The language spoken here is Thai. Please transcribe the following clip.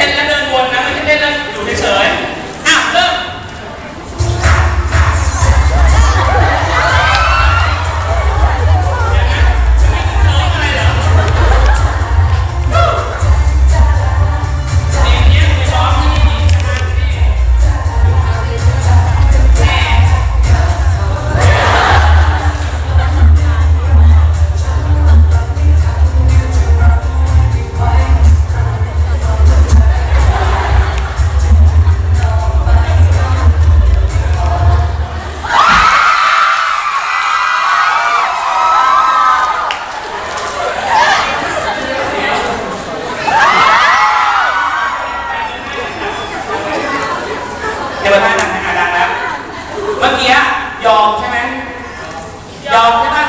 เต้นแล้วเดินวนนะไม่ใช่เต้นแล้วอยู่เฉยๆ เดี๋ยวมาดังนะดังแล้ว เมื่อกี้ยอมใช่ไหมยอมใช่ไหม